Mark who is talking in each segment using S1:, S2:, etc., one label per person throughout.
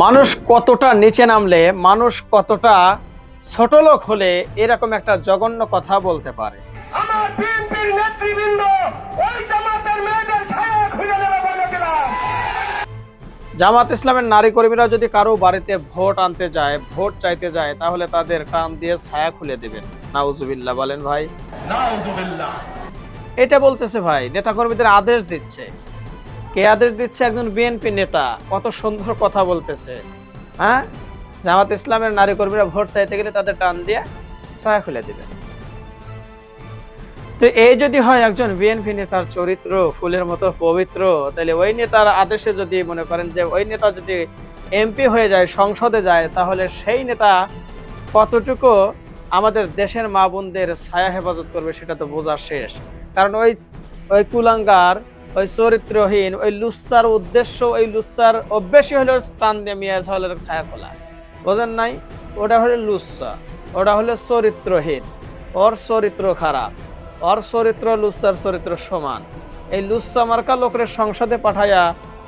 S1: মানুষ কতটা নিচে নামলে মানুষ কতটা ছোট লোক হলে এরকম একটা জঘন্য কথা বলতে পারে। জামাত ইসলামের নারী কর্মীরা যদি কারও বাড়িতে ভোট আনতে যায় ভোট চাইতে যায় তাহলে তাদের কান দিয়ে ছায়া খুলে দেবেন। নাউজুবিল্লাহ বলেন ভাই। এটা বলতেছে ভাই নেতাকর্মীদের আদেশ দিচ্ছে। কে আদেশ দিচ্ছে একজন বিএনপি নেতা? কত সুন্দর কথা বলতেছে। হ্যাঁ? জামাত ইসলামের নারী কর্মীরা ভোট চাইতে গেলে তাদের টান দিয়ে ছায়া খুলে দিবেন তো এই যদি হয় একজন বিএনপি নেতার চরিত্র, ফুলের মতো পবিত্র, তাহলে ওই নেতার আদেশে যদি মনে করেন যে ওই নেতা যদি এমপি হয়ে যায়, সংসদে যায়, তাহলে সেই নেতা কতটুকু আমাদের দেশের মা বোনদের ছায়া হেফাজত করবে সেটা তো বোঝা শেষ। কারণ ওই ওই কুলাঙ্গার ওই চরিত্রহীন, ওই লুচ্চার উদ্দেশ্য, ওই লুচ্চার অভ্যেসই হলো স্থান দিয়ে মিয়া হলের ছায়া খোলা বোঝেন নাই? ওটা হলো লুচ্চা ওটা হলো চরিত্রহীন। ওর চরিত্র খারাপ, ওর চরিত্র লুচ্চার চরিত্র সমান। এই লুচ্চা মার্কা লোকের সংসদে পাঠাইয়া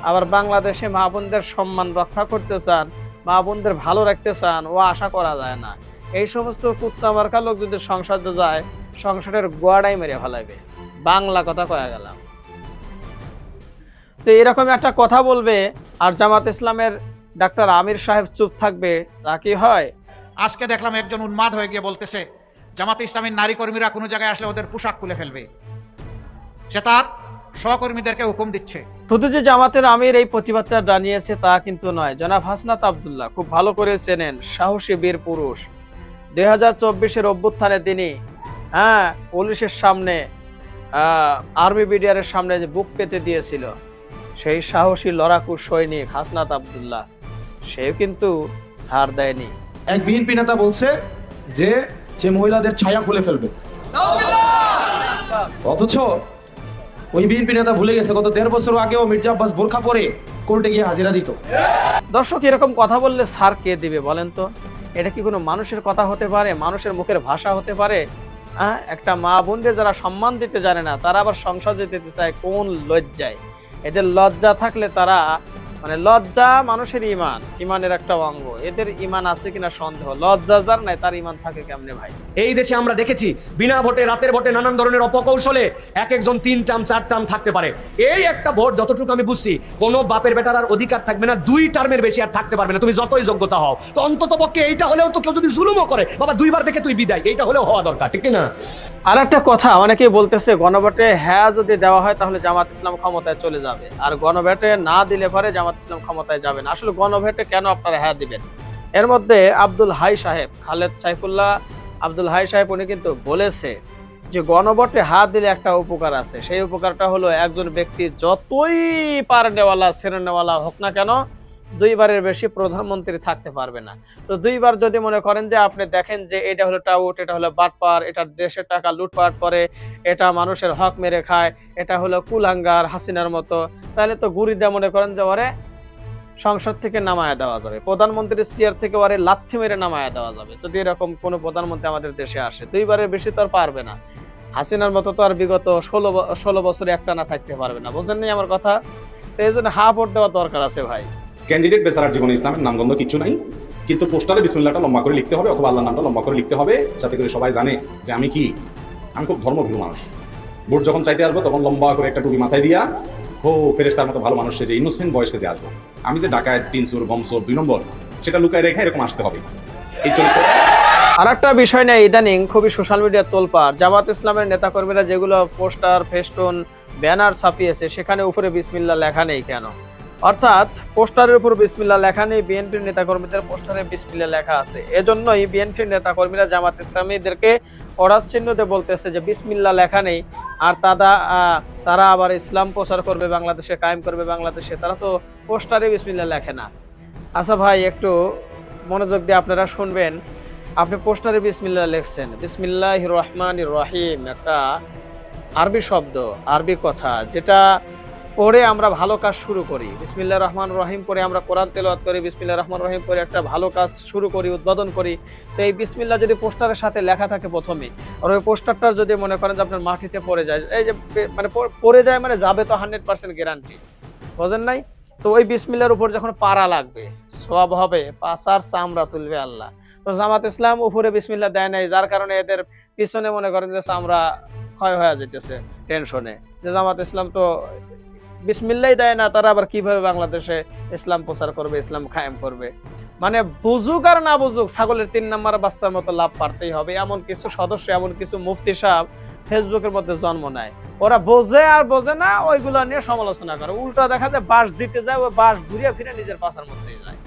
S1: আবার বাংলাদেশে মা বোনদের সম্মান রক্ষা করতে চান, মা বোনদের ভালো রাখতে চান, ও আশা করা যায় না। এই সমস্ত কুত্তা মার্কা লোক যদি সংসদে যায়, সংসদের গোয়াটাই মেরে ফেলাইবে। বাংলা কথা কয়া গেলাম। তো এরকম একটা কথা বলবে আর জামাত ইসলামের ডাক্তার আমির সাহেব চুপ থাকবে তা কি হয়?
S2: আজকে দেখলাম একজন উন্মাদ হয়ে গিয়ে বলতেছে জামাতে ইসলামের নারী কর্মীরা কোনো জায়গায় আসলে ওদের পোশাক খুলে ফেলবে। সে তার সহকর্মীদেরকে হুকুম দিচ্ছে।
S1: শুধু যে জামাতের আমির এই প্রতিবাদটা জানিয়েছে তা কিন্তু নয়। জনাব হাসনাত আবদুল্লাহ খুব ভালো করে চেনেন সাহসী বীর পুরুষ। দুই হাজার চব্বিশের অভ্যুত্থানে তিনি হ্যাঁ পুলিশের সামনে আর্মি বিডিআরের সামনে যে বুক পেতে দিয়েছিল। সেই সাহসী লড়াকু সৈনিক হাসনাত আবদুল্লাহ। সেও কিন্তু ছাড় দেয়নি।
S3: এক বিএনপি নেতা বলছে যে সে মহিলাদের ছায়া খুলে ফেলবে। অথচ ওই বিএনপি নেতা ভুলে গেছে গত দেড় বছর আগেও মির্জা আব্বাস বোরখা পরে কোর্টে গিয়ে হাজিরা দিত।
S1: দর্শক এরকম কথা বললে স্যার কে দিবে বলেন তো? এটা কি কোনো মানুষের কথা হতে পারে মানুষের মুখের ভাষা হতে পারে? হ্যাঁ একটা মা বোনদের যারা সম্মান দিতে জানে না তারা আবার সংসদে যেতে চায় কোন লজ্জায়? এদের লজ্জা থাকলে তারা মানে লজ্জা মানুষের ইমান ইমানের একটা অঙ্গ। এদের ইমান আছে কিনা সন্দেহ? লজ্জা যার নাই, তার ইমান থাকে কেমনে ভাই?
S4: এই দেশে আমরা দেখেছি, বিনা ভোটে, রাতের ভোটে নানান ধরনের অপকৌশলে এক একজন তিন টার্ম, চার টার্ম থাকতে পারে। এই একটা ভোট, যতটুকু আমি বুঝছি, কোনো বাপের বেটার আর অধিকার থাকবে না, দুই টার্মের বেশি আর থাকতে পারবে না। তুমি যতই যোগ্যতা হও, তো অন্তত পক্ষে এইটা হলেও তো কেউ যদি জুলুমও করে, বাবা, দুইবার দেখে তুই বিদায়, এইটা হলেও হওয়া দরকার, ঠিক না?
S1: আর একটা কথা, অনেকেই বলতেছে গণভোটে হ্যাঁ যদি দেওয়া হয় তাহলে জামাত ইসলাম ক্ষমতায় চলে যাবে। আর গণভোটে না দিলে পরে জামাত ইসলাম ক্ষমতায় যাবে না। আসলে গণভোটে কেন আপনারা হ্যাঁ দিবেন? এর মধ্যে আব্দুল হাই সাহেব, খালেদ সাইফুল্লাহ আব্দুল হাই সাহেব, উনি কিন্তু বলেছে যে গণভোটে হাত দিলে একটা উপকার আছে। সেই উপকারটা হলো একজন ব্যক্তি যতই পার নেওয়ালা, ছেড়ে নেওয়ালা হোক না কেন দুইবারের বেশি প্রধানমন্ত্রী থাকতে পারবে না। তো দুইবার যদি মনে করেন যে আপনি দেখেন যে এটা হলো টাউট, এটা হলো বাটপার, এটা দেশের টাকা লুটপাট করে, এটা মানুষের হক মেরে খায়, এটা হলো কুলাঙ্গার হাসিনার মতো, তাহলে তো গুড়ি দিয়ে মনে করেন যে ওরে সংসদ থেকে নামায়া দেওয়া যাবে প্রধানমন্ত্রীর চেয়ার থেকে ওরে লাথি মেরে নামায়া দেওয়া যাবে, যদি এরকম কোনো প্রধানমন্ত্রী আমাদের দেশে আসে, দুইবারের বেশি তো আর পারবে না। হাসিনার মতো তো আর বিগত ষোলো ষোলো বছরে একটা না থাকতে পারবে না বুঝেন নি আমার কথা? তো এই জন্য হা ভোট দেওয়া দরকার আছে ভাই।
S5: ক্যান্ডিডেট বেচারার জীবনে ইসলামের নামগন্ধ কিছু নাই, কিন্তু পোস্টারে বিসমিল্লাটা লম্বা করে লিখতে হবে অথবা আল্লাহর নামটা লম্বা করে লিখতে হবে, যাতে করে সবাই জানে যে আমি কি। আমি খুব ধর্মভীরু মানুষ। ভোট যখন চাইতে আসব, তখন লম্বা করে একটা টুপি মাথায় দিয়া, হো ফেরেস্তার মতো ভালো মানুষ যে ইনোসেন্ট বয়সে যে আসব। আমি যে ডাকায় তিনশোর গমসোর দুই নম্বর, সেটা লুকায় রেখে এরকম আসতে হবে। এই চরিত্র
S1: আর একটা বিষয় নেই, ইদানিং খুবই সোশ্যাল মিডিয়ার তোলপার জামাত ইসলামের নেতাকর্মীরা যেগুলো পোস্টার, ফেস্টুন, ব্যানার ছাপিয়েছে, সেখানে উপরে বিসমিল্লা লেখা নেই কেন? অর্থাৎ পোস্টারের উপর বিসমিল্লা লেখা নেই, বিএনপির নেতাকর্মীদের পোস্টারে বিসমিল্লা লেখা আছে। এজন্যই বিএনপির নেতাকর্মীরা জামাত ইসলামীদেরকে অরাত চিহ্নতে বলতেছে যে বিসমিল্লা লেখা নেই, আর তারা তারা আবার ইসলাম প্রচার করবে, বাংলাদেশে কায়েম করবে বাংলাদেশে, তারা তো পোস্টারে বিসমিল্লা লেখে না। আচ্ছা ভাই, একটু মনোযোগ দিয়ে আপনারা শুনবেন। আপনি পোস্টারে বিসমিল্লা লিখছেন। বিসমিল্লাহ রহমান রহিম, একটা আরবি শব্দ, আরবি কথা, যেটা পড়ে আমরা ভালো কাজ শুরু করি। বিসমিল্লা রহমান রহিম পরে আমরা কোরআন তেলাওয়াত করি বিসমিল্লাহ রহমান রহিম পরে একটা ভালো কাজ শুরু করি, উদ্বোধন করি। তো এই বিসমিল্লা যদি পোস্টারের সাথে লেখা থাকে প্রথমে, আর ওই পোস্টারটা যদি মনে করেন যে আপনার মাটিতে পড়ে যায়, এই যে মানে পড়ে যায় মানে যাবে তো হান্ড্রেড পার্সেন্ট গ্যারান্টি বোঝেন নাই? তো ওই বিসমিল্লার উপর যখন পাড়া লাগবে সব হবে পাশার চামড়া তুলবে আল্লাহ। তো জামাত ইসলাম উপরে বিসমিল্লা দেয় নাই, যার কারণে এদের পিছনে মনে করেন যে চামড়া ক্ষয় হয়ে যেতেছে টেনশনে। যে জামাত ইসলাম তো বিসমিল্লাই দেয় না, তারা আবার কীভাবে বাংলাদেশে ইসলাম প্রচার করবে, ইসলাম কায়েম করবে? মানে বুঝুক আর না বুঝুক, ছাগলের তিন নাম্বার বাচ্চার মতো লাভ পারতেই হবে। এমন কিছু সদস্য, এমন কিছু মুফতি সাহেব ফেসবুকের মধ্যে জন্ম নেয়। ওরা বোঝে আর বোঝে না, ওইগুলো নিয়ে সমালোচনা করে। উল্টা দেখা যায় বাস দিতে যায়, ওই বাস ঘুরিয়ে ফিরে নিজের পাশার মধ্যেই যায়।